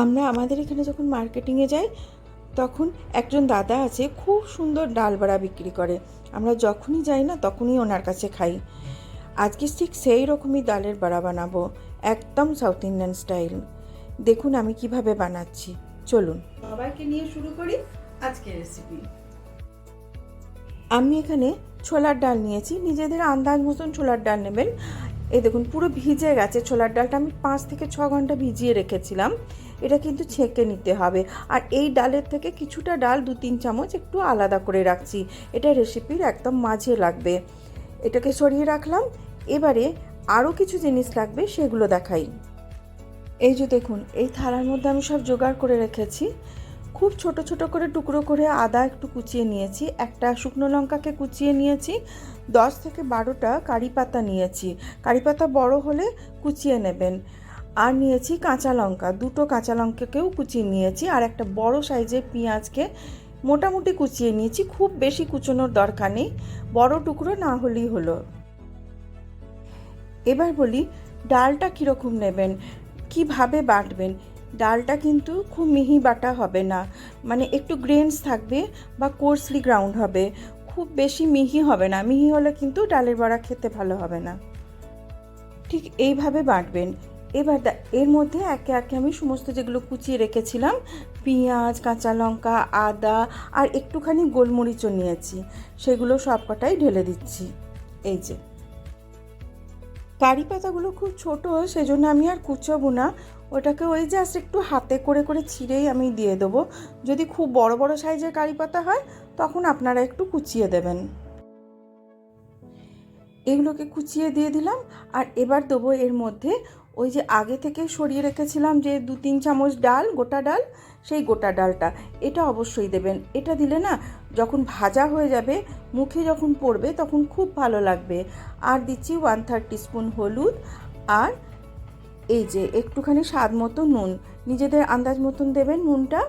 আমরা আমাদের এখানে যখন মার্কেটিংয়ে যাই তখন একজন দাদা আছে খুব সুন্দর ডাল বড়া বিক্রি করে। আমরা যখনই যাই না তখনই ওনার কাছে খাই। আজকে ঠিক সেই রকমই ডালের বড়া বানাবো একদম সাউথ ইন্ডিয়ান স্টাইল দেখুন আমি কীভাবে বানাচ্ছি। চলুন। সবাইকে নিয়ে শুরু করি আজকের রেসিপি আমি এখানে ছোলার ডাল নিয়েছি। নিজেদের আন্দাজ মতন ছোলার ডাল নেবেন। এই দেখুন পুরো ভিজে গেছে ছোলার ডালটা। আমি পাঁচ থেকে ছ ঘণ্টা ভিজিয়ে রেখেছিলাম। এটা কিন্তু ছেঁকে নিতে হবে। আর এই ডালের থেকে কিছুটা ডাল দু তিন চামচ একটু আলাদা করে রাখছি। এটা রেসিপির একদম মাঝে লাগবে। এটাকে সরিয়ে রাখলাম। এবারে আরও কিছু জিনিস লাগবে সেগুলো দেখাই। এই যে দেখুন, এই থালার মধ্যে আমি সব জোগাড় করে রেখেছি। খুব ছোট ছোট করে টুকরো করে আদা একটু কুচিয়ে নিয়েছি। একটা শুকনো লঙ্কাকে কুচিয়ে নিয়েছি। দশ থেকে বারোটা কারি পাতা নিয়েছি। কারি পাতা বড় হলে কুচিয়ে নেবেন। আর নিয়েছি কাঁচা লঙ্কা। দুটো কাঁচা লঙ্কাকেও কুচিয়ে নিয়েছি আর একটা বড় সাইজের পেঁয়াজকে মোটামুটি কুচিয়ে নিয়েছি। খুব বেশি কুচোনোর দরকার নেই, বড় টুকরো না হলেই হলো। এবার বলি, ডালটা কীরকম নেবেন? কীভাবে বাটবেন? ডালটা কিন্তু খুব মিহি বাটা হবে না। মানে একটু গ্রেনস থাকবে বা কোর্সলি গ্রাউন্ড হবে। খুব বেশি মিহি হবে না। মিহি হলে কিন্তু ডালের বড়া খেতে ভালো হবে না। ঠিক এইভাবে বাটবেন। এবার এর মধ্যে একে একে আমি সমস্ত যেগুলো কুচিয়ে রেখেছিলাম, পেঁয়াজ, কাঁচা লঙ্কা, আদা আর একটুখানি গোলমরিচও নিয়েছি। সেগুলো সবকটাই ঢেলে দিচ্ছি। এই যে। কারি পাতাগুলো খুব ছোট, সেজন্য আমি আর কুচোবো না। ওটাকে ওই জাস্ট একটু হাতে করে করে ছিঁড়েই আমি দিয়ে দেবো। যদি খুব বড় বড় সাইজের কারি পাতা হয়, তখন আপনারা একটু কুচিয়ে দেবেন। এগুলোকে কুচিয়ে দিয়ে দিলাম, আর এবার দেবো এর মধ্যে ওই যে আগে থেকে সরিয়ে রেখেছিলাম যে দু তিন চামচ ডাল, গোটা ডাল, সেই গোটা ডালটা। এটা অবশ্যই দেবেন। এটা দিলে না যখন ভাজা হয়ে যাবে, মুখে যখন পড়বে, তখন খুব ভালো লাগবে। আর দিচ্ছি ওয়ান থার্ড স্পুন হলুদ আর এই যে একটুখানি স্বাদ মতো নুন। নিজেদের আন্দাজ মতন দেবেন নুনটা।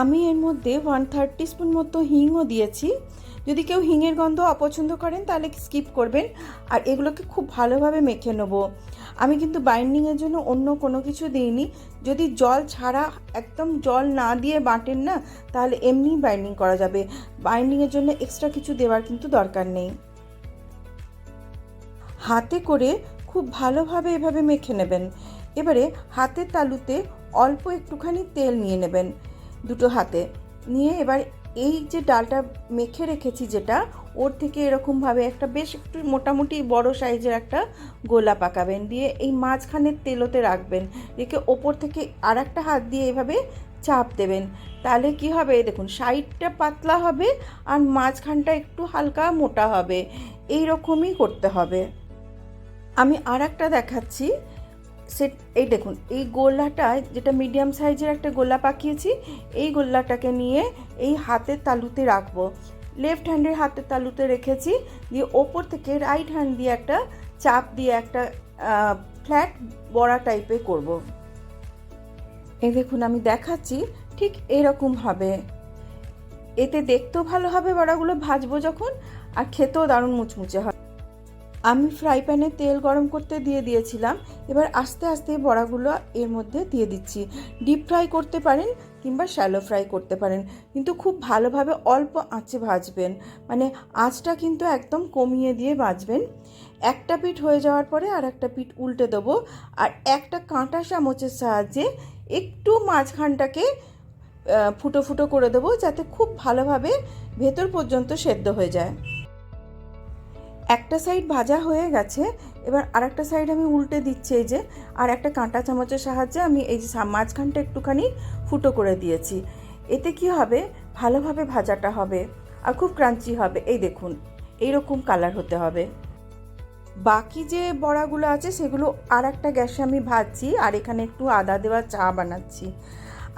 আমি এর মধ্যে ওয়ান থার্টি স্পুন মতো হিংও দিয়েছি। যদি কেউ হিঙের গন্ধ অপছন্দ করেন, তাহলে স্কিপ করবেন। আর এগুলোকে খুব ভালোভাবে মেখে নেব। আমি কিন্তু বাইন্ডিংয়ের জন্য অন্য কোনো কিছু দিইনি। যদি জল ছাড়া একদম জল না দিয়ে বাটেন না, তাহলে এমনি বাইন্ডিং করা যাবে। বাইন্ডিংয়ের জন্য এক্সট্রা কিছু দেওয়ার কিন্তু দরকার নেই। হাতে করে খুব ভালোভাবে এভাবে মেখে নেবেন। এবারে হাতের তালুতে অল্প একটুখানি তেল নিয়ে নেবেন। দুটো হাতে। নিয়ে এবার এই যে ডালটা মেখে রেখেছি যেটা, ওর থেকে এরকমভাবে একটা বেশ একটু মোটামুটি বড় সাইজের একটা গোলা পাকাবেন দিয়ে এই মাঝখানের তেলোতে রাখবেন। রেখে ওপর থেকে আর একটা হাত দিয়ে এভাবে চাপ দেবেন। তাহলে কি হবে? দেখুন, সাইডটা পাতলা হবে আর মাঝখানটা একটু হালকা মোটা হবে। এই রকমই করতে হবে। আমি আর একটা দেখাচ্ছি। সে এই দেখুন, এই গোলাটা যেটা মিডিয়াম সাইজের একটা গোলা পাকিয়েছি, এই গোল্লাটাকে নিয়ে এই হাতের তালুতে রাখব। লেফট হ্যান্ডের হাতের তালুতে রেখেছি, দিয়ে ওপর থেকে রাইট হ্যান্ড দিয়ে একটা চাপ দিয়ে একটা ফ্ল্যাট বড়া টাইপের করব। এই দেখুন, আমি দেখাচ্ছি, ঠিক এরকম হবে। এতে দেখতেও ভালো হবে বড়াগুলো, ভাজবো যখন, আর খেতেও দারুণ মুচমুচে হয়। আমি ফ্রাই প্যানে তেল গরম করতে দিয়ে দিয়েছিলাম। এবার আস্তে আস্তে বড়াগুলো এর মধ্যে দিয়ে দিচ্ছি। ডিপ ফ্রাই করতে পারেন কিংবা শ্যালো ফ্রাই করতে পারেন। কিন্তু খুব ভালোভাবে অল্প আঁচে ভাজবেন। মানে আঁচটা কিন্তু একদম কমিয়ে দিয়ে ভাজবেন। একটা পিঠ হয়ে যাওয়ার পরে আর একটা পিঠ উল্টে দেবো। আর একটা কাঁটা চামচের সাহায্যে একটু মাঝখানটাকে ফুটো ফুটো করে দেবো যাতে খুব ভালোভাবে ভেতর পর্যন্ত সেদ্ধ হয়ে যায়। একটা সাইড ভাজা হয়ে গেছে, এবার আর একটা সাইড আমি উল্টে দিচ্ছি এই যে, আর একটা কাঁটা চামচের সাহায্যে আমি এই যে মাঝখানটা একটুখানি ফুটো করে দিয়েছি। এতে কি হবে? ভালোভাবে ভাজাটা হবে আর খুব ক্রাঞ্চি হবে। এই দেখুন, এইরকম কালার হতে হবে। বাকি যে বড়াগুলো আছে সেগুলো আর একটা গ্যাসে আমি ভাজছি আর এখানে একটু আদা দেওয়া চা বানাচ্ছি।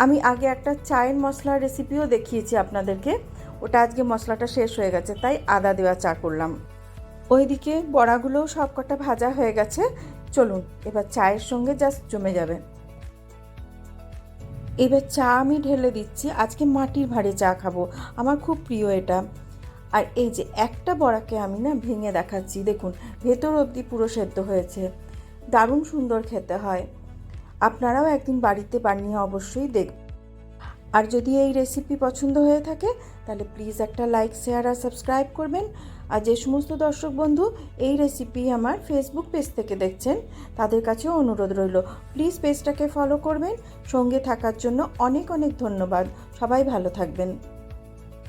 আমি আগে একটা চায়ের মশলার রেসিপিও দেখিয়েছি আপনাদেরকে। ওটা আজকে মশলাটা শেষ হয়ে গেছে, তাই আদা দেওয়া চা করলাম। ওইদিকে বড়াগুলোও সব কটা ভাজা হয়ে গেছে। চলুন, এবার চায়ের সঙ্গে জাস্ট জমে যাবে। এবার চা আমি ঢেলে দিচ্ছি। আজকে মাটির ভারে চা খাব। আমার খুব প্রিয় এটা। আর এই যে একটা বড়াকে আমি না ভেঙে দেখাচ্ছি, দেখুন, ভেতর অবধি পুরো সেদ্ধ হয়েছে। দারুণ সুন্দর খেতে হয়। আপনারাও একদিন বাড়িতে বানিয়ে অবশ্যই দেখবেন। আর যদি এই রেসিপি পছন্দ হয়ে থাকে, তাহলে প্লিজ একটা লাইক শেয়ার আর সাবস্ক্রাইব করবেন। আর যে সমস্ত দর্শক বন্ধু এই রেসিপি আমার ফেসবুক পেজ থেকে দেখছেন, তাদের কাছেও অনুরোধ রইল। প্লিজ পেজটাকে ফলো করবেন। সঙ্গে থাকার জন্য অনেক অনেক ধন্যবাদ। সবাই ভালো থাকবেন।